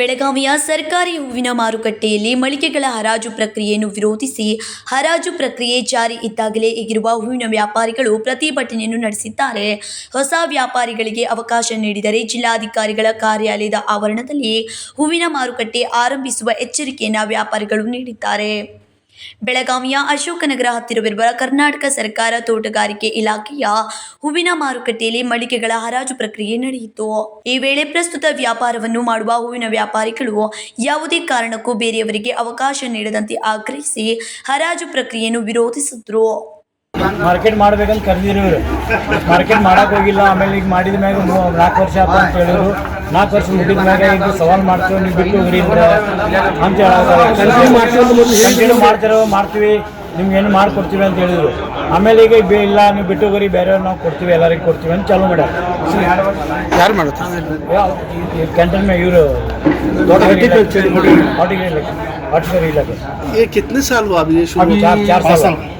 ಬೆಳಗಾವಿಯ ಸರ್ಕಾರಿ ಹೂವಿನ ಮಾರುಕಟ್ಟೆಯಲ್ಲಿ ಮಳಿಗೆಗಳ ಹರಾಜು ಪ್ರಕ್ರಿಯೆಯನ್ನು ವಿರೋಧಿಸಿ ಹರಾಜು ಪ್ರಕ್ರಿಯೆ ಜಾರಿ ಇದ್ದಾಗಲೇ ಈಗಿರುವ ಹೂವಿನ ವ್ಯಾಪಾರಿಗಳು ಪ್ರತಿಭಟನೆಯನ್ನು ನಡೆಸಿದ್ದಾರೆ. ಹೊಸ ವ್ಯಾಪಾರಿಗಳಿಗೆ ಅವಕಾಶ ನೀಡಿದರೆ ಜಿಲ್ಲಾಧಿಕಾರಿಗಳ ಕಾರ್ಯಾಲಯದ ಆವರಣದಲ್ಲಿ ಹೂವಿನ ಮಾರುಕಟ್ಟೆ ಆರಂಭಿಸುವ ಎಚ್ಚರಿಕೆಯನ್ನು ವ್ಯಾಪಾರಿಗಳು ನೀಡಿದ್ದಾರೆ. ಬೆಳಗಾವಿಯ ಅಶೋಕನಗರ ಹತ್ತಿರವಿರುವ ಕರ್ನಾಟಕ ಸರ್ಕಾರ ತೋಟಗಾರಿಕೆ ಇಲಾಖೆಯ ಹೂವಿನ ಮಾರುಕಟ್ಟೆಯಲ್ಲಿ ಮಳಿಗೆಗಳ ಹರಾಜು ಪ್ರಕ್ರಿಯೆ ನಡೆಯಿತು. ಈ ವೇಳೆ ಪ್ರಸ್ತುತ ವ್ಯಾಪಾರವನ್ನು ಮಾಡುವ ಹೂವಿನ ವ್ಯಾಪಾರಿಗಳು ಯಾವುದೇ ಕಾರಣಕ್ಕೂ ಬೇರೆಯವರಿಗೆ ಅವಕಾಶ ನೀಡದಂತೆ ಆಗ್ರಹಿಸಿ ಹರಾಜು ಪ್ರಕ್ರಿಯೆಯನ್ನು ವಿರೋಧಿಸಿದ್ರು. ಮಾರ್ಕೆಟ್ ಮಾಡ್ಬೇಕಂತ ಕರೆದಿರು ಮಾರ್ಕೆಟ್ ಮಾಡಕ್ ಹೋಗಿಲ್ಲ, ಆಮೇಲೆ ಈಗ ಮಾಡಿದ ಮ್ಯಾಗ ನಾಲ್ಕು ವರ್ಷ ಅಂತ ಹೇಳಿದ್ರು. ನಾಲ್ಕು ವರ್ಷ ಮುಗಿದ ಮ್ಯಾಗ ಈಗ ಸವಾಲ್ ಮಾಡ್ತೀವಿ ನೀವು ಬಿಟ್ಟು ಹೋಗ್ರಿ ಅಂದ್ರೆ ಅಂತ ಹೇಳೋದು ಕಂಟಿನ್ಯೂ ಮಾಡ್ತಿರೋ ಮಾಡ್ತೀವಿ ನಿಮ್ಗೆ ಏನು ಮಾಡ್ಕೊಡ್ತೀವಿ ಅಂತ ಹೇಳಿದ್ರು ಆಮೇಲೆ ಈಗ ಬೇ- ಇಲ್ಲ ನೀವು ಬಿಟ್ಟು ಹೋಗ್ರಿ ಬೇರೆಯವ್ರು ನಾವು ಕೊಡ್ತೀವಿ ಎಲ್ಲರಿಗೂ ಕೊಡ್ತೀವಿ ಅಂತ ಚಾಲೂ ಮಾಡ್ಯಾರ ಯಾರು ಮಾಡುತ್ತಾರೆ ಕ್ಯಾಂಟೀನ್ ಮ್ಯಾಗ ಇವರು ಹಾರ್ಟಿಕಲ್ ಹಾರ್ಟಿಕಲ್ ಇಲಾಖೆ ये कितने साल हुआ अभी ये शुरू अभी चार चार साल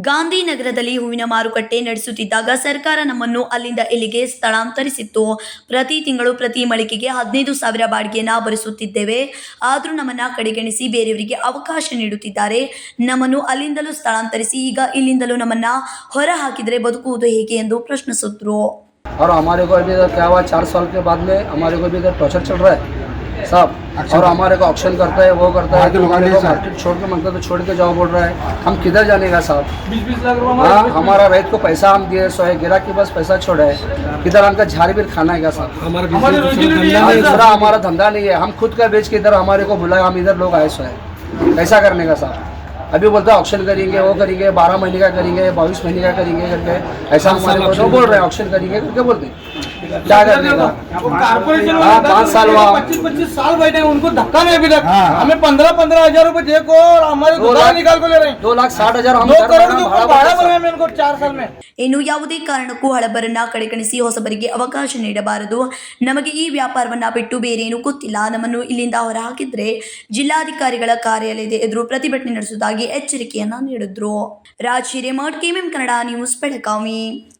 ಗಾಂಧಿನಗರದಲ್ಲಿ ಹೂವಿನ ಮಾರುಕಟ್ಟೆ ನಡೆಸುತ್ತಿದ್ದಾಗ ಸರ್ಕಾರ ನಮ್ಮನ್ನು ಅಲ್ಲಿಂದ ಇಲ್ಲಿಗೆ ಸ್ಥಳಾಂತರಿಸಿತ್ತು ಪ್ರತಿ ತಿಂಗಳು ಪ್ರತಿ ಮಳಿಗೆಗೆ ಹದಿನೈದು ಸಾವಿರ ಬಾಡಿಗೆಯನ್ನ ಭರಿಸುತ್ತಿದ್ದೇವೆ ಆದರೂ ನಮ್ಮನ್ನ ಕಡೆಗಣಿಸಿ ಬೇರೆಯವರಿಗೆ ಅವಕಾಶ ನೀಡುತ್ತಿದ್ದಾರೆ ನಮ್ಮನ್ನು ಅಲ್ಲಿಂದಲೂ ಸ್ಥಳಾಂತರಿಸಿ ಈಗ ಇಲ್ಲಿಂದಲೂ ನಮ್ಮನ್ನ ಹೊರ ಹಾಕಿದರೆ ಬದುಕುವುದು ಹೇಗೆ ಎಂದು ಪ್ರಶ್ನಿಸಿದ್ರು और हमारे को अभी इधर क्या हुआ चार साल के बाद में हमारे को भी इधर टॉर्चर चल रहा है साहब और हमारे को ऑप्शन करता है वो करता है तो मार्केट छोड़ के माँगता तो छोड़ के जाओ बोल रहा है। हम किधर जाने का साहब? हाँ हमारा रैत को पैसा हम दिए सो है गिरा के बस पैसा छोड़ा है। किधर हमका झाड़ भी खाना है साहब? हाँ, हमारा धंधा नहीं है। हम खुद का बेच के इधर हमारे को बुलाए हम इधर लोग आए सो है। कैसा करने का साहब। अभी बोलते हैं ऑप्शन करेंगे वो करेंगे बारह महीने का करेंगे बाईस महीने का करेंगे करके ऐसा हमारे को जो बोल रहे हैं ऑप्शन करेंगे करके बोलते हैं क्या करने का कारपोरेशन हाँ पाँच साल हुआ पच्चीस पच्चीस साल बैठे हैं उनको धक्का नहीं अभी तक हमें पंद्रह पंद्रह हजार रूपए देखो और हमारे दो दुकान लाख- निकाल को ले रहे हैं दो लाख साठ हजार हम दो घर करोड़ में के भाड़ा ऊपर भाड़ा भरते भरे हैं। हैं इनको चार साल में ಇನ್ನು ಯಾವುದೇ ಕಾರಣಕ್ಕೂ ಹಳಬರನ್ನ ಕಡೆಗಣಿಸಿ ಹೊಸಬರಿಗೆ ಅವಕಾಶ ನೀಡಬಾರದು ನಮಗೆ ಈ ವ್ಯಾಪಾರವನ್ನ ಬಿಟ್ಟು ಬೇರೇನು ಗೊತ್ತಿಲ್ಲ ನಮ್ಮನ್ನು ಇಲ್ಲಿಂದ ಹೊರಹಾಕಿದ್ರೆ ಜಿಲ್ಲಾಧಿಕಾರಿಗಳ ಕಾರ್ಯಾಲಯದ ಎದುರು ಪ್ರತಿಭಟನೆ ನಡೆಸುವುದಾಗಿ ಎಚ್ಚರಿಕೆಯನ್ನ ನೀಡಿದ್ರು. Raj Hiremath KMM Kannada news Belagavi.